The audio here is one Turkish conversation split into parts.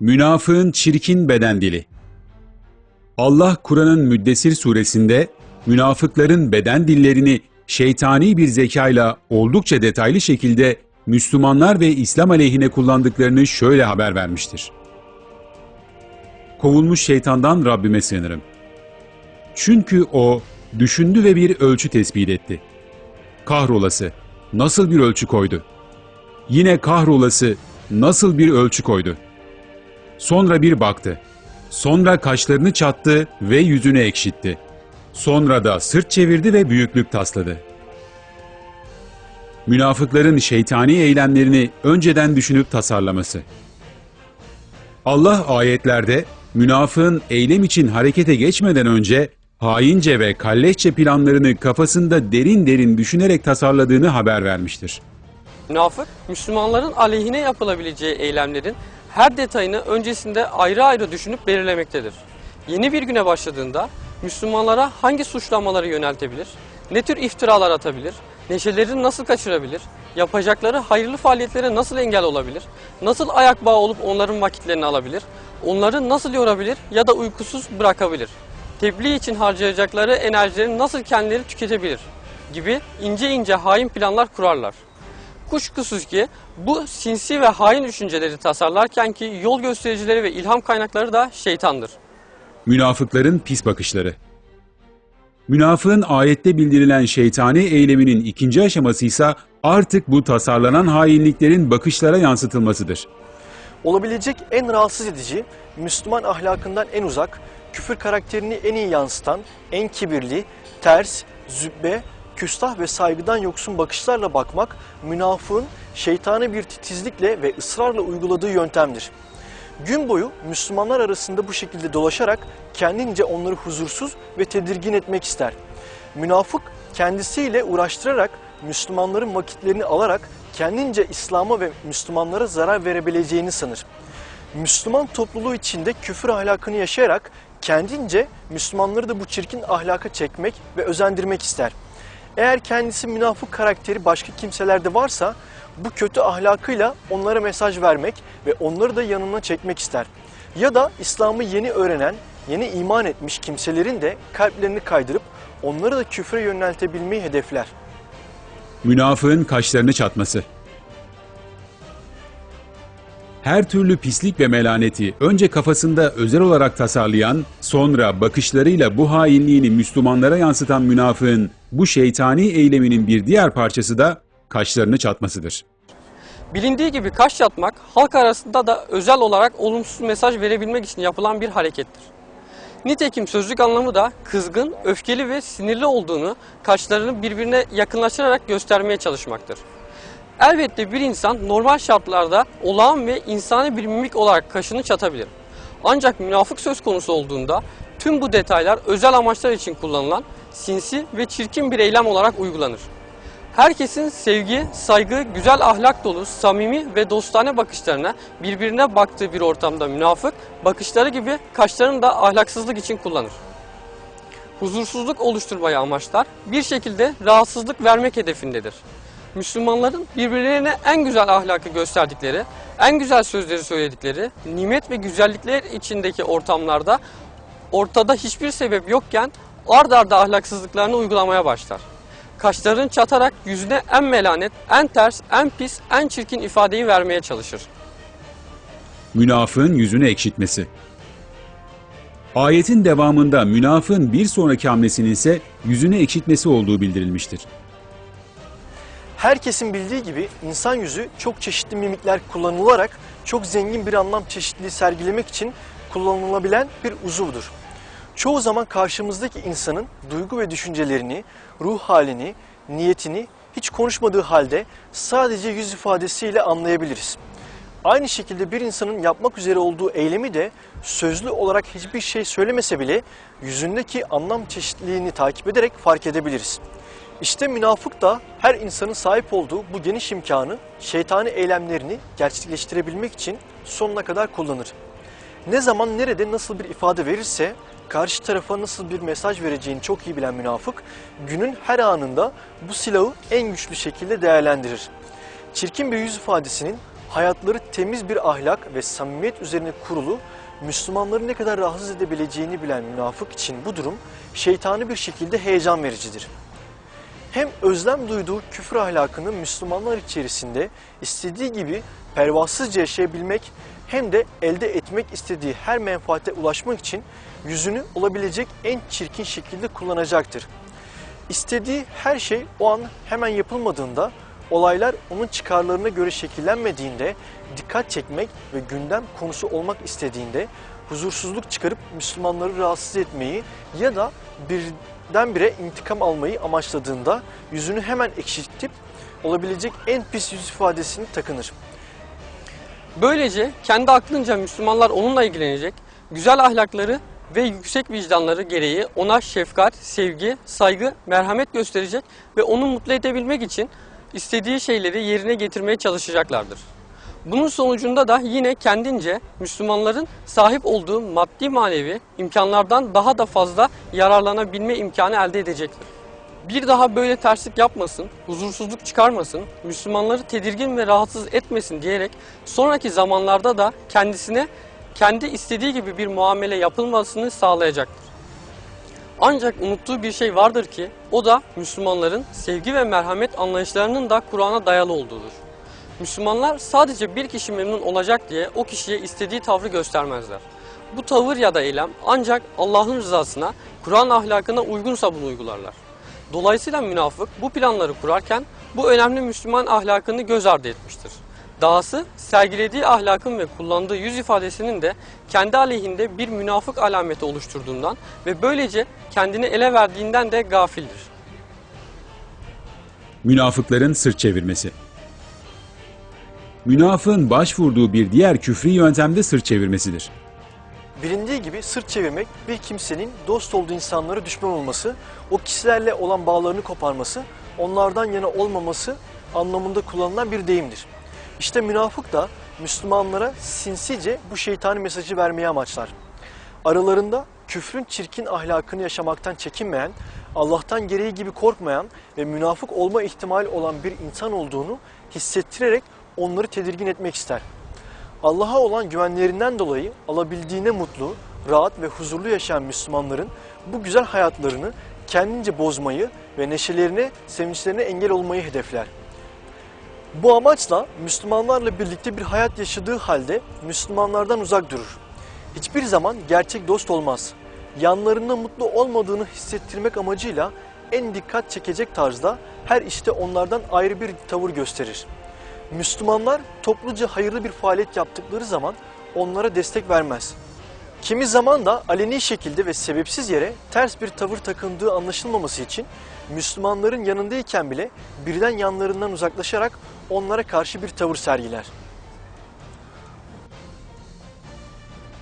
Münafığın çirkin beden dili. Allah Kur'an'ın Müddessir suresinde münafıkların beden dillerini şeytani bir zekayla oldukça detaylı şekilde Müslümanlar ve İslam aleyhine kullandıklarını şöyle haber vermiştir. Kovulmuş şeytandan Rabbime sığınırım. Çünkü o düşündü ve bir ölçü tespit etti. Kahrolası nasıl bir ölçü koydu? Yine kahrolası nasıl bir ölçü koydu? Sonra bir baktı. Sonra kaşlarını çattı ve yüzünü ekşitti. Sonra da sırt çevirdi ve büyüklük tasladı. Münafıkların şeytani eylemlerini önceden düşünüp tasarlaması. Allah ayetlerde münafığın eylem için harekete geçmeden önce haince ve kalleşçe planlarını kafasında derin derin düşünerek tasarladığını haber vermiştir. Münafık, Müslümanların aleyhine yapılabileceği eylemlerin her detayını öncesinde ayrı ayrı düşünüp belirlemektedir. Yeni bir güne başladığında Müslümanlara hangi suçlamaları yöneltebilir, ne tür iftiralar atabilir, neşelerini nasıl kaçırabilir, yapacakları hayırlı faaliyetlere nasıl engel olabilir, nasıl ayak bağı olup onların vakitlerini alabilir, onları nasıl yorabilir ya da uykusuz bırakabilir, tebliğ için harcayacakları enerjilerini nasıl kendileri tüketebilir gibi ince ince hain planlar kurarlar. Kuşkusuz ki bu sinsi ve hain düşünceleri tasarlarken ki yol göstericileri ve ilham kaynakları da şeytandır. Münafıkların pis bakışları. Münafığın ayette bildirilen şeytani eyleminin ikinci aşaması ise artık bu tasarlanan hainliklerin bakışlara yansıtılmasıdır. Olabilecek en rahatsız edici, Müslüman ahlakından en uzak, küfür karakterini en iyi yansıtan, en kibirli, ters, zübbe, küstah ve saygıdan yoksun bakışlarla bakmak, münafığın şeytani bir titizlikle ve ısrarla uyguladığı yöntemdir. Gün boyu Müslümanlar arasında bu şekilde dolaşarak kendince onları huzursuz ve tedirgin etmek ister. Münafık kendisiyle uğraştırarak Müslümanların vakitlerini alarak kendince İslam'a ve Müslümanlara zarar verebileceğini sanır. Müslüman topluluğu içinde küfür ahlakını yaşayarak kendince Müslümanları da bu çirkin ahlaka çekmek ve özendirmek ister. Eğer kendisi münafık karakteri başka kimselerde varsa bu kötü ahlakıyla onlara mesaj vermek ve onları da yanına çekmek ister. Ya da İslam'ı yeni öğrenen, yeni iman etmiş kimselerin de kalplerini kaydırıp onları da küfre yöneltebilmeyi hedefler. Münafığın kaşlarını çatması. Her türlü pislik ve melaneti önce kafasında özel olarak tasarlayan, sonra bakışlarıyla bu hainliğini Müslümanlara yansıtan münafığın bu şeytani eyleminin bir diğer parçası da kaşlarını çatmasıdır. Bilindiği gibi kaş yatmak halk arasında da özel olarak olumsuz mesaj verebilmek için yapılan bir harekettir. Nitekim sözlük anlamı da kızgın, öfkeli ve sinirli olduğunu kaşlarını birbirine yakınlaştırarak göstermeye çalışmaktır. Elbette bir insan normal şartlarda olağan ve insani bir mimik olarak kaşını çatabilir. Ancak münafık söz konusu olduğunda tüm bu detaylar özel amaçlar için kullanılan sinsi ve çirkin bir eylem olarak uygulanır. Herkesin sevgi, saygı, güzel ahlak dolu, samimi ve dostane bakışlarına birbirine baktığı bir ortamda münafık, bakışları gibi kaşlarını da ahlaksızlık için kullanır. Huzursuzluk oluşturmayı amaçlar, bir şekilde rahatsızlık vermek hedefindedir. Müslümanların birbirlerine en güzel ahlakı gösterdikleri, en güzel sözleri söyledikleri, nimet ve güzellikler içindeki ortamlarda ortada hiçbir sebep yokken ard arda ahlaksızlıklarını uygulamaya başlar. Kaşlarını çatarak yüzüne en melanet, en ters, en pis, en çirkin ifadeyi vermeye çalışır. Münafığın yüzünü ekşitmesi. Ayetin devamında münafığın bir sonraki hamlesinin ise yüzünü ekşitmesi olduğu bildirilmiştir. Herkesin bildiği gibi insan yüzü çok çeşitli mimikler kullanılarak çok zengin bir anlam çeşitliliği sergilemek için kullanılabilen bir uzuvdur. Çoğu zaman karşımızdaki insanın duygu ve düşüncelerini, ruh halini, niyetini hiç konuşmadığı halde sadece yüz ifadesiyle anlayabiliriz. Aynı şekilde bir insanın yapmak üzere olduğu eylemi de sözlü olarak hiçbir şey söylemese bile yüzündeki anlam çeşitliliğini takip ederek fark edebiliriz. İşte münafık da her insanın sahip olduğu bu geniş imkanı şeytani eylemlerini gerçekleştirebilmek için sonuna kadar kullanır. Ne zaman nerede nasıl bir ifade verirse karşı tarafa nasıl bir mesaj vereceğini çok iyi bilen münafık günün her anında bu silahı en güçlü şekilde değerlendirir. Çirkin bir yüz ifadesinin hayatları temiz bir ahlak ve samimiyet üzerine kurulu Müslümanları ne kadar rahatsız edebileceğini bilen münafık için bu durum şeytani bir şekilde heyecan vericidir. Hem özlem duyduğu küfür ahlakını Müslümanlar içerisinde istediği gibi pervasızca yaşayabilmek hem de elde etmek istediği her menfaate ulaşmak için yüzünü olabilecek en çirkin şekilde kullanacaktır. İstediği her şey o an hemen yapılmadığında, olaylar onun çıkarlarına göre şekillenmediğinde, dikkat çekmek ve gündem konusu olmak istediğinde huzursuzluk çıkarıp Müslümanları rahatsız etmeyi ya da birdenbire intikam almayı amaçladığında yüzünü hemen ekşitip olabilecek en pis yüz ifadesini takınır. Böylece kendi aklınca Müslümanlar onunla ilgilenecek, güzel ahlakları ve yüksek vicdanları gereği ona şefkat, sevgi, saygı, merhamet gösterecek ve onu mutlu edebilmek için istediği şeyleri yerine getirmeye çalışacaklardır. Bunun sonucunda da yine kendince Müslümanların sahip olduğu maddi manevi imkanlardan daha da fazla yararlanabilme imkanı elde edecektir. Bir daha böyle terslik yapmasın, huzursuzluk çıkarmasın, Müslümanları tedirgin ve rahatsız etmesin diyerek sonraki zamanlarda da kendisine kendi istediği gibi bir muamele yapılmasını sağlayacaktır. Ancak unuttuğu bir şey vardır ki o da Müslümanların sevgi ve merhamet anlayışlarının da Kur'an'a dayalı olduğudur. Müslümanlar sadece bir kişi memnun olacak diye o kişiye istediği tavrı göstermezler. Bu tavır ya da eylem ancak Allah'ın rızasına, Kur'an ahlakına uygunsa bunu uygularlar. Dolayısıyla münafık bu planları kurarken bu önemli Müslüman ahlakını göz ardı etmiştir. Dahası sergilediği ahlakın ve kullandığı yüz ifadesinin de kendi aleyhinde bir münafık alameti oluşturduğundan ve böylece kendini ele verdiğinden de gafildir. Münafıkların sırt çevirmesi. Münafığın başvurduğu bir diğer küfri yöntem de sırt çevirmesidir. Bilindiği gibi sırt çevirmek bir kimsenin dost olduğu insanlara düşman olması, o kişilerle olan bağlarını koparması, onlardan yana olmaması anlamında kullanılan bir deyimdir. İşte münafık da Müslümanlara sinsice bu şeytani mesajı vermeye amaçlar. Aralarında küfrün çirkin ahlakını yaşamaktan çekinmeyen, Allah'tan gereği gibi korkmayan ve münafık olma ihtimali olan bir insan olduğunu hissettirerek onları tedirgin etmek ister. Allah'a olan güvenlerinden dolayı alabildiğine mutlu, rahat ve huzurlu yaşayan Müslümanların bu güzel hayatlarını kendince bozmayı ve neşelerine, sevinçlerine engel olmayı hedefler. Bu amaçla Müslümanlarla birlikte bir hayat yaşadığı halde Müslümanlardan uzak durur. Hiçbir zaman gerçek dost olmaz. Yanlarında mutlu olmadığını hissettirmek amacıyla en dikkat çekecek tarzda her işte onlardan ayrı bir tavır gösterir. Müslümanlar topluca hayırlı bir faaliyet yaptıkları zaman onlara destek vermez. Kimi zaman da aleni şekilde ve sebepsiz yere ters bir tavır takındığı anlaşılmaması için Müslümanların yanındayken bile birden yanlarından uzaklaşarak onlara karşı bir tavır sergiler.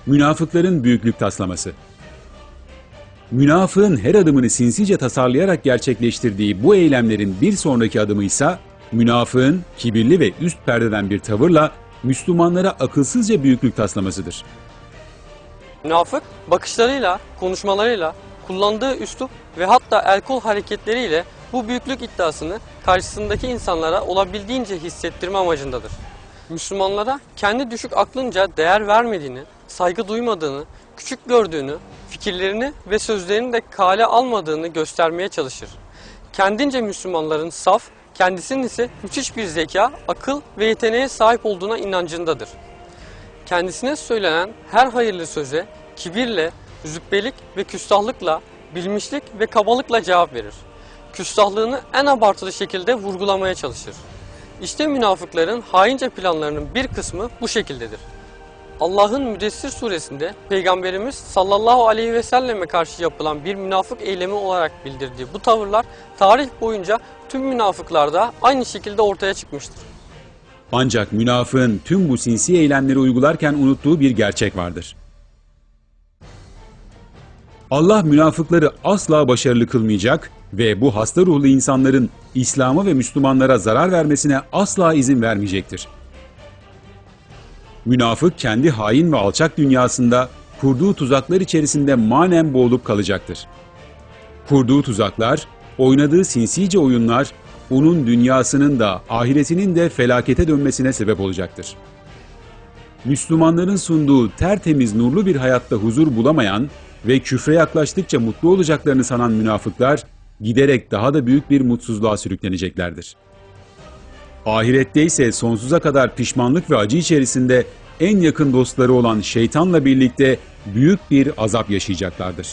Münafıkların büyüklük taslaması. Münafığın her adımını sinsice tasarlayarak gerçekleştirdiği bu eylemlerin bir sonraki adımı ise münafığın kibirli ve üst perdeden bir tavırla Müslümanlara akılsızca büyüklük taslamasıdır. Münafık bakışlarıyla, konuşmalarıyla, kullandığı üslup ve hatta el kol hareketleriyle bu büyüklük iddiasını karşısındaki insanlara olabildiğince hissettirme amacındadır. Müslümanlara kendi düşük aklınca değer vermediğini, saygı duymadığını, küçük gördüğünü, fikirlerini ve sözlerini de kale almadığını göstermeye çalışır. Kendince Müslümanların saf, kendisinin ise müthiş bir zeka, akıl ve yeteneğe sahip olduğuna inancındadır. Kendisine söylenen her hayırlı söze kibirle, zübbelik ve küstahlıkla, bilmişlik ve kabalıkla cevap verir. Küstahlığını en abartılı şekilde vurgulamaya çalışır. İşte münafıkların haince planlarının bir kısmı bu şekildedir. Allah'ın Müdessir suresinde Peygamberimiz sallallahu aleyhi ve selleme karşı yapılan bir münafık eylemi olarak bildirdiği bu tavırlar tarih boyunca tüm münafıklarda aynı şekilde ortaya çıkmıştır. Ancak münafığın tüm bu sinsi eylemleri uygularken unuttuğu bir gerçek vardır. Allah münafıkları asla başarılı kılmayacak ve bu hasta ruhlu insanların İslam'a ve Müslümanlara zarar vermesine asla izin vermeyecektir. Münafık kendi hain ve alçak dünyasında kurduğu tuzaklar içerisinde manen boğulup kalacaktır. Kurduğu tuzaklar, oynadığı sinsice oyunlar onun dünyasının da ahiretinin de felakete dönmesine sebep olacaktır. Müslümanların sunduğu tertemiz nurlu bir hayatta huzur bulamayan ve küfre yaklaştıkça mutlu olacaklarını sanan münafıklar giderek daha da büyük bir mutsuzluğa sürükleneceklerdir. Ahirette ise sonsuza kadar pişmanlık ve acı içerisinde en yakın dostları olan şeytanla birlikte büyük bir azap yaşayacaklardır.